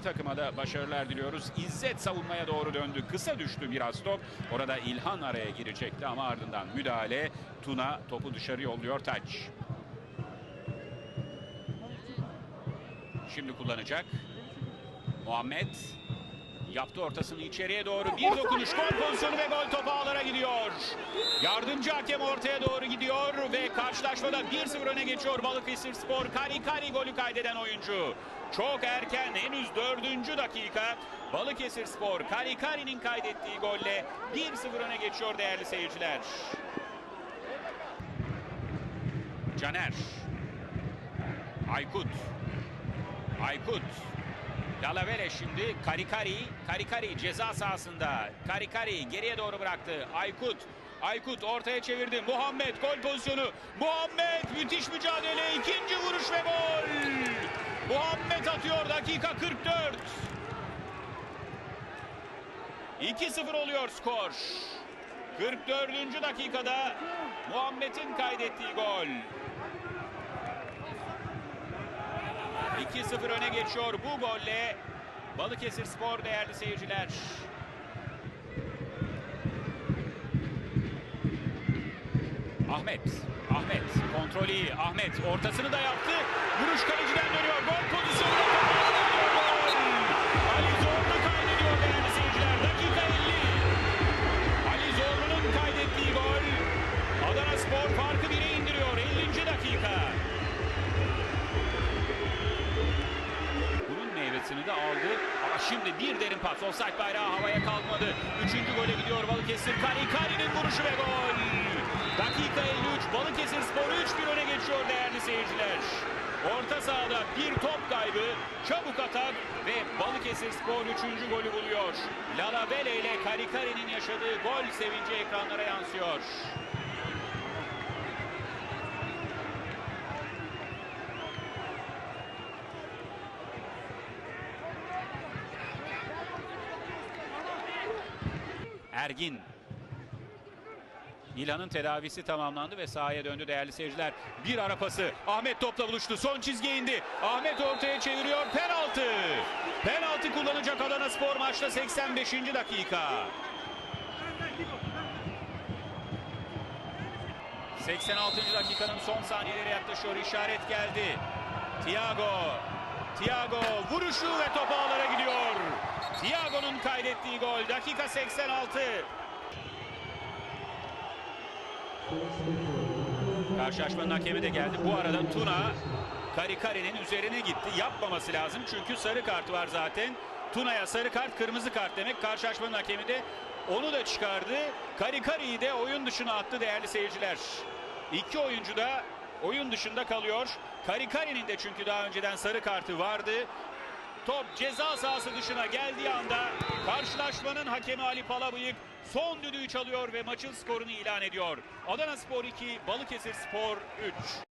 takıma da başarılar diliyoruz. İzzet savunmaya doğru döndü. Kısa düştü biraz top. Orada İlhan araya girecekti ama ardından müdahale. Tuna topu dışarı yolluyor Taç. Şimdi kullanacak. Muhammed yaptı ortasını içeriye doğru bir dokunuş gol pozisyonu ve gol topu. Yardımcı hakem ortaya doğru gidiyor ve karşılaşmada 1-0 öne geçiyor Balıkesir Spor. Kari Kari golü kaydeden oyuncu. Çok erken henüz 4. dakika Balıkesir Spor Kari Kari'nin kaydettiği golle 1-0 öne geçiyor değerli seyirciler. Caner. Aykut. Aykut. Lalavere şimdi Karikari. Karikari ceza sahasında. Karikari geriye doğru bıraktı. Aykut. Aykut ortaya çevirdi. Muhammed gol pozisyonu. Muhammed müthiş mücadele. ikinci vuruş ve gol. Muhammed atıyor dakika 44. 2-0 oluyor skor. 44. dakikada Muhammed'in kaydettiği gol. 2-0 öne geçiyor bu golle Balıkesir Spor değerli seyirciler. Ahmet, Ahmet kontrol iyi. Ahmet ortasını da yaptı. Vuruş kaleciden dönüyor. Gol pozisyonu. Gol! Ali Zorlu kaydediyor değerli seyirciler. Dakika 50. Ali Zorlu'nun kaydettiği gol. Adana Spor farkı 1'e indiriyor. 50. dakika. Bunun meyvesini de aldı. Ama şimdi bir derin pas. Offside bayrağı havaya kalkmadı. Üçüncü gole gidiyor Balıkesir. Kari Kari'nin vuruşu ve gol. Dakika 53. Balıkesir Spor 3-1 öne geçiyor değerli seyirciler. Orta sahada bir top kaybı, çabuk atak ve Balıkesir Spor 3. golü buluyor. Lalabele ile Karikari'nin yaşadığı gol sevinci ekranlara yansıyor. Ergin. İlhan'ın tedavisi tamamlandı ve sahaya döndü değerli seyirciler. Bir ara pası. Ahmet topla buluştu. Son çizgiye indi. Ahmet ortaya çeviriyor. Penaltı. Penaltı kullanacak Adana Spor maçta 85. dakika. 86. dakikanın son saniyeleri yaklaşıyor. İşaret geldi. Thiago. Thiago vuruşu ve top ağlara gidiyor. Thiago'nun kaydettiği gol. Dakika 86. Karşılaşmanın hakemi de geldi. Bu arada Tuna Karikari'nin üzerine gitti. Yapmaması lazım çünkü sarı kart var zaten. Tuna'ya sarı kart, kırmızı kart demek. Karşılaşmanın hakemi de onu da çıkardı. Karikari'yi de oyun dışına attı değerli seyirciler. İki oyuncu da oyun dışında kalıyor. Karikari'nin de çünkü daha önceden sarı kartı vardı. Top ceza sahası dışına geldiği anda karşılaşmanın hakemi Ali Palabıyık son düdüğü çalıyor ve maçın skorunu ilan ediyor. Adana Spor 2, Balıkesir Spor 3.